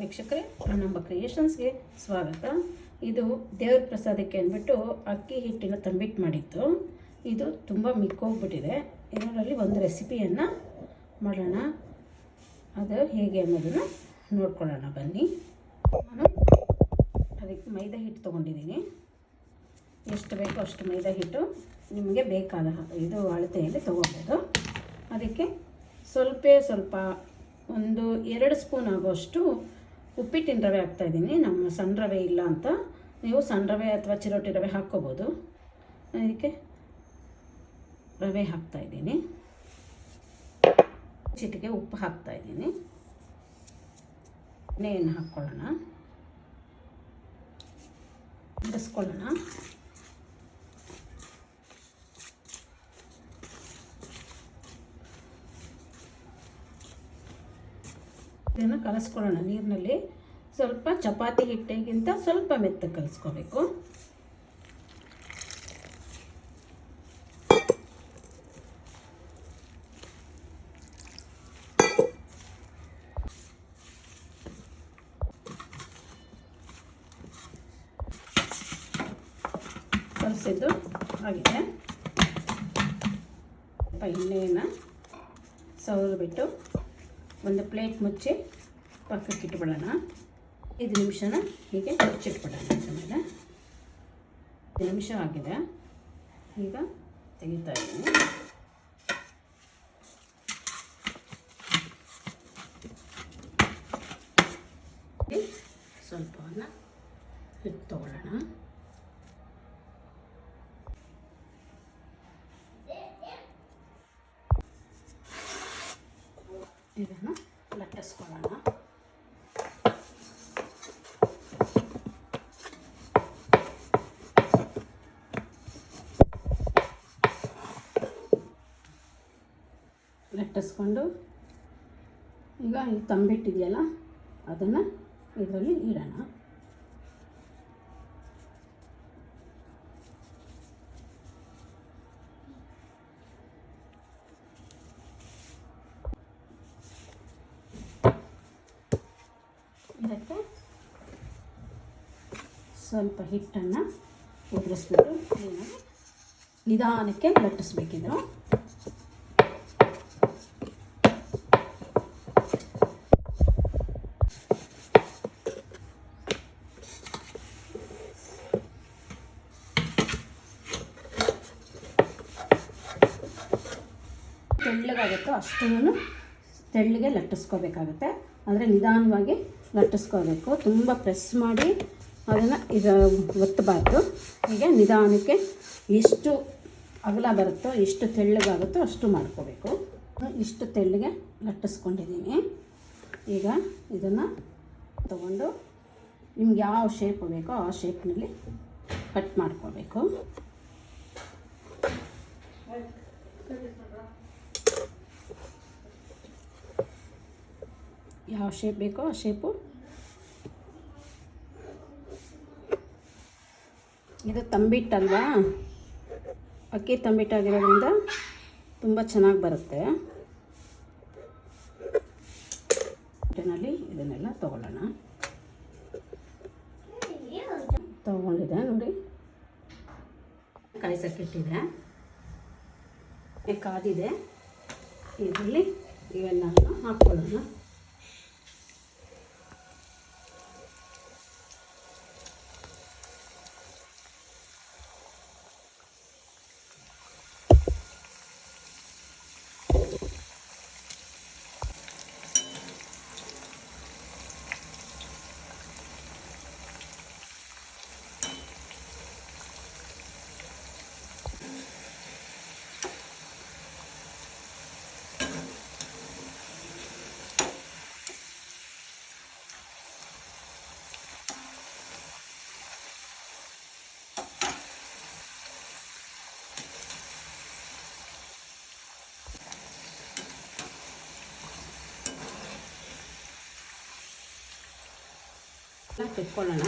ವೀಕ್ಷಕರೇ ನಮ್ಮ ಕ್ರಿಯೇಷನ್ಸ್ಗೆ ಸ್ವಾಗತ. ಇದು ದೇವ್ರ ಪ್ರಸಾದಕ್ಕೆ ಅಂದ್ಬಿಟ್ಟು ಅಕ್ಕಿ ಹಿಟ್ಟಿನ ತಂಬಿಟ್ಟು ಮಾಡಿತ್ತು ಇದು ತುಂಬ ಮಿಕ್ಕೋಗ್ಬಿಟ್ಟಿದೆ. ಇದರಲ್ಲಿ ಒಂದು ರೆಸಿಪಿಯನ್ನು ಮಾಡೋಣ. ಅದು ಹೇಗೆ ಅನ್ನೋದನ್ನು ನೋಡ್ಕೊಳ್ಳೋಣ, ಬನ್ನಿ. ನಾನು ಅದಕ್ಕೆ ಮೈದಾ ಹಿಟ್ಟು ತೊಗೊಂಡಿದ್ದೀನಿ. ಎಷ್ಟು ಬೇಕೋ ಅಷ್ಟು ಮೈದಾ ಹಿಟ್ಟು ನಿಮಗೆ ಬೇಕಾದ ಇದು ಅಳತೆಯಲ್ಲಿ ತೊಗೋಬೋದು. ಅದಕ್ಕೆ ಸ್ವಲ್ಪ ಸ್ವಲ್ಪ ಒಂದು ಎರಡು ಸ್ಪೂನ್ ಆಗೋಷ್ಟು ಉಪ್ಪಿಟ್ಟಿನ ರವೆ ಹಾಕ್ತಾಯಿದ್ದೀನಿ ನಮ್ಮ ಸಣ್ಣ ರವೆ ಇಲ್ಲ ಅಂತ. ನೀವು ಸಣ್ಣ ರವೆ ಅಥವಾ ಚಿರೋಟಿ ರವೆ ಹಾಕ್ಕೋಬೋದು. ಇದಕ್ಕೆ ರವೆ ಹಾಕ್ತಾಯಿದ್ದೀನಿ ಚಿಟಿಗೆ ಉಪ್ಪು ಹಾಕ್ತಾಯಿದ್ದೀನಿ ಎಣ್ಣೆಯನ್ನು ಹಾಕ್ಕೊಳ್ಳೋಣ. ಬಿಡಿಸ್ಕೊಳ್ಳೋಣ. ಇದನ್ನು ಕಲಸ್ಕೊಳ್ಳೋಣ. ನೀರಿನಲ್ಲಿ ಸ್ವಲ್ಪ ಚಪಾತಿ ಹಿಟ್ಟಿಗಿಂತ ಸ್ವಲ್ಪ ಮೆತ್ತ ಕಲಿಸ್ಕೋಬೇಕು. ಕಲಸಿದ್ದು ಆಗಿದೆ. ಎಣ್ಣೆಯನ್ನು ಸವರ್ಬಿಟ್ಟು ಒಂದು ಪ್ಲೇಟ್ ಮುಚ್ಚಿ ಪಕ್ಕಕ್ಕೆ ಇಟ್ಬಿಡೋಣ. ಐದು ನಿಮಿಷನ ಹೀಗೆ ಮುಚ್ಚಿಟ್ಬಿಡೋಣ ಆಮೇಲೆ ಮೇಲೆ ಐದು ನಿಮಿಷ ಆಗಿದೆ. ಈಗ ತೆಗಿತಾ ಇದ್ದೀನಿ. ಸ್ವಲ್ಪವನ್ನು ಹಿಟ್ಟು ತಗೊಳ್ಳೋಣ. ಇದನ್ನು ಲಟ್ಟಿಸ್ಕೊಳ್ಳೋಣ. ಲಟ್ಟಿಸ್ಕೊಂಡು ಈಗ ಈ ತಂಬಿಟ್ಟಿದೆಯಲ್ಲ ಅದನ್ನು ಇದರಲ್ಲಿ ಇಡೋಣ. ಸ್ವಲ್ಪ ಹಿಟ್ಟನ್ನು ಉದುರಿಸ್ಬಿಟ್ಟು ಕ್ಲೀನಾಗಿ ನಿಧಾನಕ್ಕೆ ಲಟ್ಟಿಸ್ಬೇಕಿದ್ರು. ತೆಳ್ಳಗಾಗುತ್ತೋ ಅಷ್ಟೂ ತೆಳ್ಳಗೆ ಲಟ್ಟಿಸ್ಕೋಬೇಕಾಗುತ್ತೆ. ಅಂದರೆ ನಿಧಾನವಾಗಿ ಲಟ್ಟಿಸ್ಕೋಬೇಕು. ತುಂಬ ಪ್ರೆಸ್ ಮಾಡಿ ಅದನ್ನು ಇದು ಒತ್ತಬಾರ್ದು. ಹೀಗೆ ನಿಧಾನಕ್ಕೆ ಎಷ್ಟು ಅಗಲ ಬರುತ್ತೋ, ಎಷ್ಟು ತೆಳ್ಳಗಾಗುತ್ತೋ ಅಷ್ಟು ಮಾಡ್ಕೋಬೇಕು. ಇಷ್ಟು ತೆಳ್ಳಗೆ ಲಟ್ಟಿಸ್ಕೊಂಡಿದ್ದೀನಿ. ಈಗ ಇದನ್ನು ತಗೊಂಡು ನಿಮ್ಗೆ ಯಾವ ಶೇಪ್ ಬೇಕೋ ಆ ಶೇಪ್ನಲ್ಲಿ ಕಟ್ ಮಾಡ್ಕೋಬೇಕು. ಯಾವ ಶೇಪ್ ಬೇಕೋ ಆ ಶೇಪು ಇದು ತಂಬಿಟ್ಟಲ್ವಾ? ಅಕ್ಕಿ ತಂಬಿಟ್ಟಾಗಿರೋದ್ರಿಂದ ತುಂಬ ಚೆನ್ನಾಗಿ ಬರುತ್ತೆ. ಹಿಟ್ಟಿನಲ್ಲಿ ಇದನ್ನೆಲ್ಲ ತಗೊಳ್ಳೋಣ. ತಗೊಂಡಿದೆ ನೋಡಿ. ಕಾಯಿಸಕ್ಕಿಟ್ಟಿದೆ ಕಾದಿದೆ. ಇದರಲ್ಲಿ ಇವೆಲ್ಲ ಹಾಕ್ಕೊಳ್ಳೋಣ. ತೆಕ್ಕೊಳ್ಳೋಣ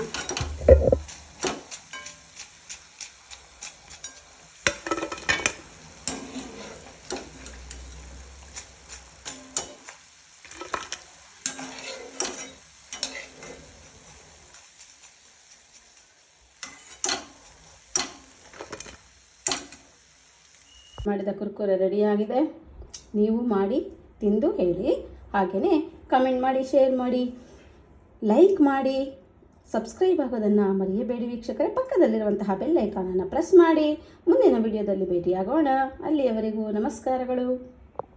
ಮಾಡಿದ ಕುರ್ಕುರೆ ರೆಡಿಯಾಗಿದೆ ನೀವು ಮಾಡಿ ತಿಂದು ಹೇಳಿ. ಹಾಗೆಯೇ ಕಮೆಂಟ್ ಮಾಡಿ ಶೇರ್ ಮಾಡಿ. ಲೈಕ್ ಮಾಡಿ ಸಬ್ಸ್ಕ್ರೈಬ್ ಆಗೋದನ್ನು ಮರೆಯಬೇಡಿ ವೀಕ್ಷಕರೇ. ಪಕ್ಕದಲ್ಲಿರುವಂತಹ ಬೆಲ್ ಐಕಾನನ್ನು ಪ್ರೆಸ್ ಮಾಡಿ. ಮುಂದಿನ ವಿಡಿಯೋದಲ್ಲಿ ಭೇಟಿಯಾಗೋಣ. ಅಲ್ಲಿಯವರೆಗೂ ನಮಸ್ಕಾರಗಳು.